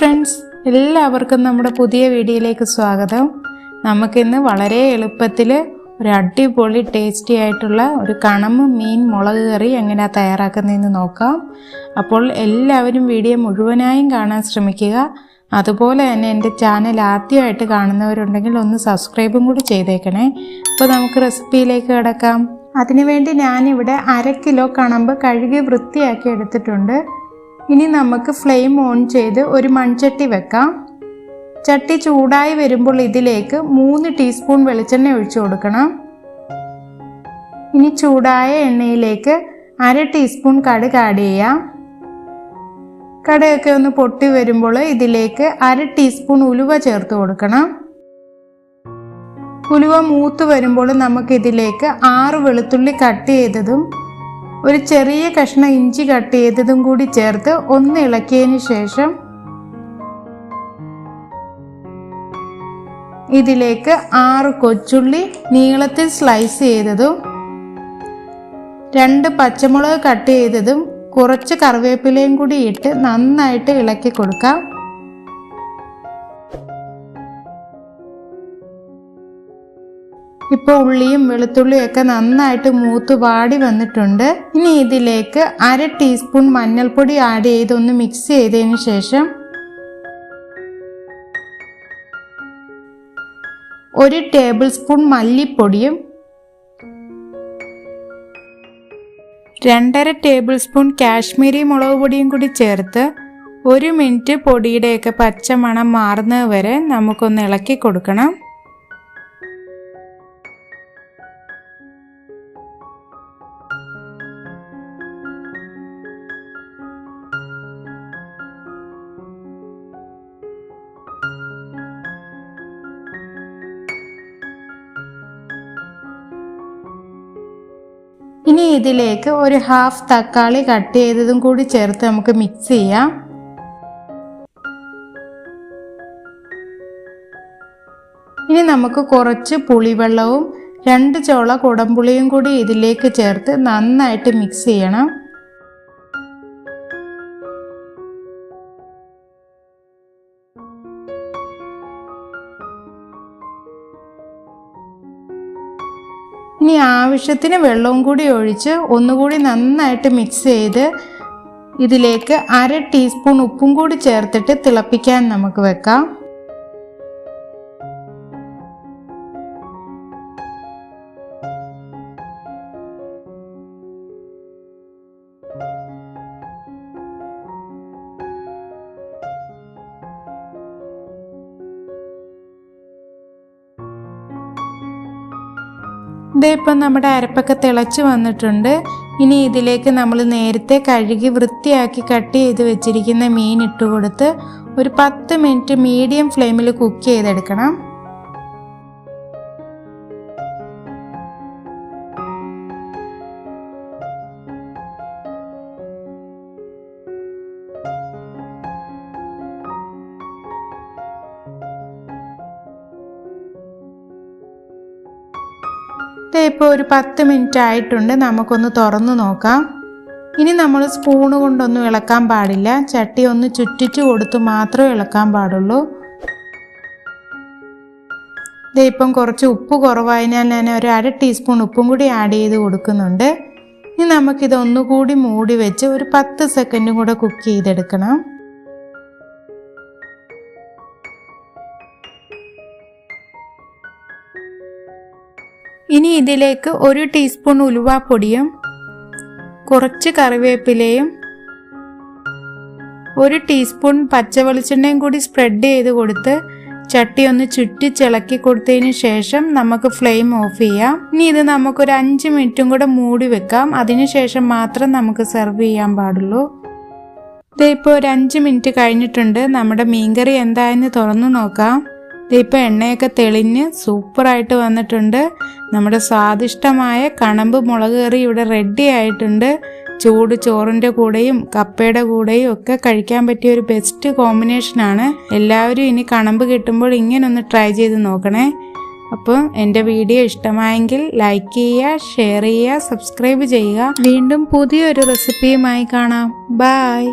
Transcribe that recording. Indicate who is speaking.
Speaker 1: Friends എല്ലാവർക്കും നമ്മുടെ പുതിയ വീഡിയോയിലേക്ക് സ്വാഗതം. നമുക്കിന്ന് വളരെ എളുപ്പത്തിൽ ഒരു അടിപൊളി ടേസ്റ്റി ആയിട്ടുള്ള ഒരു കണമ്പ് മീൻ മുളക് കറി എങ്ങനെയാണ് തയ്യാറാക്കുന്നതെന്ന് നോക്കാം. അപ്പോൾ എല്ലാവരും വീഡിയോ മുഴുവനായും കാണാൻ ശ്രമിക്കുക. അതുപോലെ തന്നെ എന്റെ ചാനൽ ആദ്യമായിട്ട് കാണുന്നവരുണ്ടെങ്കിൽ ഒന്ന് സബ്സ്ക്രൈബും കൂടി ചെയ്തേക്കണേ. അപ്പോൾ നമുക്ക് റെസിപ്പിയിലേക്ക് കിടക്കാം. അതിനുവേണ്ടി ഞാനിവിടെ അര കിലോ കണമ്പ് കഴുകി വൃത്തിയാക്കി എടുത്തിട്ടുണ്ട്. ഇനി നമുക്ക് ഫ്ലെയിം ഓൺ ചെയ്ത് ഒരു മൺചട്ടി വെക്കാം. ചട്ടി ചൂടായി വരുമ്പോൾ ഇതിലേക്ക് മൂന്ന് ടീസ്പൂൺ വെളിച്ചെണ്ണ ഒഴിച്ചു കൊടുക്കണം. ഇനി ചൂടായ എണ്ണയിലേക്ക് അര ടീസ്പൂൺ കടുക് ആഡ് ചെയ്യാം. കടുകൊക്കെ ഒന്ന് പൊട്ടി വരുമ്പോൾ ഇതിലേക്ക് അര ടീസ്പൂൺ ഉലുവ ചേർത്ത് കൊടുക്കണം. ഉലുവ മൂത്ത് വരുമ്പോൾ നമുക്കിതിലേക്ക് ആറ് വെളുത്തുള്ളി കട്ട് ചെയ്തതും ഒരു ചെറിയ കഷ്ണം ഇഞ്ചി കട്ട് ചെയ്തതും കൂടി ചേർത്ത് ഒന്ന് ഇളക്കിയതിന് ശേഷം ഇതിലേക്ക് ആറ് കൊച്ചുള്ളി നീളത്തിൽ സ്ലൈസ് ചെയ്തതും രണ്ട് പച്ചമുളക് കട്ട് ചെയ്തതും കുറച്ച് കറിവേപ്പിലയും കൂടി ഇട്ട് നന്നായിട്ട് ഇളക്കി കൊടുക്കാം. ഇപ്പോൾ ഉള്ളിയും വെളുത്തുള്ളിയും ഒക്കെ നന്നായിട്ട് മൂത്ത് വാടി വന്നിട്ടുണ്ട്. ഇനി ഇതിലേക്ക് അര ടീസ്പൂൺ മഞ്ഞൾപ്പൊടി ആഡ് ചെയ്ത് ഒന്ന് മിക്സ് ചെയ്തതിന് ശേഷം ഒരു ടേബിൾ സ്പൂൺ മല്ലിപ്പൊടിയും രണ്ടര ടേബിൾ സ്പൂൺ കാശ്മീരി മുളക് പൊടിയും കൂടി ചേർത്ത് ഒരു മിനിറ്റ് പൊടിയുടെയൊക്കെ പച്ചമണം മാറുന്നത് വരെ നമുക്കൊന്ന് ഇളക്കി കൊടുക്കണം. ഇനി ഇതിലേക്ക് ഒരു ഹാഫ് തക്കാളി കട്ട് ചെയ്തതും കൂടി ചേർത്ത് നമുക്ക് മിക്സ് ചെയ്യാം. ഇനി നമുക്ക് കുറച്ച് പുളിവെള്ളവും രണ്ട് ചോള കുടംപുളിയും കൂടി ഇതിലേക്ക് ചേർത്ത് നന്നായിട്ട് മിക്സ് ചെയ്യണം. ഇനി ആവശ്യത്തിന് വെള്ളവും കൂടി ഒഴിച്ച് ഒന്നുകൂടി നന്നായിട്ട് മിക്സ് ചെയ്ത് ഇതിലേക്ക് അര ടീസ്പൂൺ ഉപ്പും കൂടി ചേർത്തിട്ട് തിളപ്പിക്കാൻ നമുക്ക് വെക്കാം. ഇതേ ഇപ്പം നമ്മുടെ അരപ്പൊക്കെ തിളച്ച് വന്നിട്ടുണ്ട്. ഇനി ഇതിലേക്ക് നമ്മൾ നേരത്തെ കഴുകി വൃത്തിയാക്കി കട്ട് ചെയ്ത് വെച്ചിരിക്കുന്ന മീൻ ഇട്ട് കൊടുത്ത് ഒരു പത്ത് മിനിറ്റ് മീഡിയം ഫ്ലെയിമിൽ കുക്ക് ചെയ്തെടുക്കണം. ഇപ്പോൾ ഒരു പത്ത് മിനിറ്റ് ആയിട്ടുണ്ട്. നമുക്കൊന്ന് തുറന്നു നോക്കാം. ഇനി നമ്മൾ സ്പൂണ് കൊണ്ടൊന്നും ഇളക്കാൻ പാടില്ല. ചട്ടി ഒന്ന് ചുറ്റിച്ചു കൊടുത്ത് മാത്രമേ ഇളക്കാൻ പാടുള്ളൂ. ഇതേ ഇപ്പം കുറച്ച് ഉപ്പ് കുറവായതിനാൽ ഞാൻ ഒരു അര ടീസ്പൂൺ ഉപ്പും കൂടി ആഡ് ചെയ്ത് കൊടുക്കുന്നുണ്ട്. ഇനി നമുക്കിത് ഒന്നുകൂടി മൂടി വെച്ച് ഒരു പത്ത് സെക്കൻഡും കൂടെ കുക്ക് ചെയ്തെടുക്കണം. ഇനി ഇതിലേക്ക് ഒരു ടീസ്പൂൺ ഉലുവാപ്പൊടിയും കുറച്ച് കറിവേപ്പിലയും ഒരു ടീസ്പൂൺ പച്ച വെളിച്ചെണ്ണയും കൂടി സ്പ്രെഡ് ചെയ്ത് കൊടുത്ത് ചട്ടി ഒന്ന് ചുറ്റി ചിളക്കി കൊടുത്തതിന് ശേഷം നമുക്ക് ഫ്ലെയിം ഓഫ് ചെയ്യാം. ഇനി ഇത് നമുക്കൊരു അഞ്ച് മിനിറ്റും കൂടെ മൂടി വെക്കാം. അതിനുശേഷം മാത്രം നമുക്ക് സെർവ് ചെയ്യാൻ പാടുള്ളൂ. ഇതിപ്പോൾ ഒരു അഞ്ച് മിനിറ്റ് കഴിഞ്ഞിട്ടുണ്ട്. നമ്മുടെ മീൻകറി എന്തായെന്ന് തുറന്നു നോക്കാം. ഇതിപ്പോൾ എണ്ണയൊക്കെ തെളിഞ്ഞ് സൂപ്പറായിട്ട് വന്നിട്ടുണ്ട്. നമ്മുടെ സ്വാദിഷ്ടമായ കണമ്പ് മുളക് കറി ഇവിടെ റെഡി ആയിട്ടുണ്ട്. ചൂട് ചോറിന്റെ കൂടെയും കപ്പയുടെ കൂടെയും ഒക്കെ കഴിക്കാൻ പറ്റിയ ഒരു ബെസ്റ്റ് കോമ്പിനേഷനാണ് എല്ലാവരും ഇനി കണമ്പ് കിട്ടുമ്പോൾ ഇങ്ങനെ ഒന്ന് ട്രൈ ചെയ്ത് നോക്കണേ. അപ്പം എന്റെ വീഡിയോ ഇഷ്ടമായെങ്കിൽ ലൈക്ക് ചെയ്യുക ഷെയർ ചെയ്യുക സബ്സ്ക്രൈബ് ചെയ്യുക. വീണ്ടും പുതിയൊരു റെസിപ്പിയുമായി കാണാം. ബായ്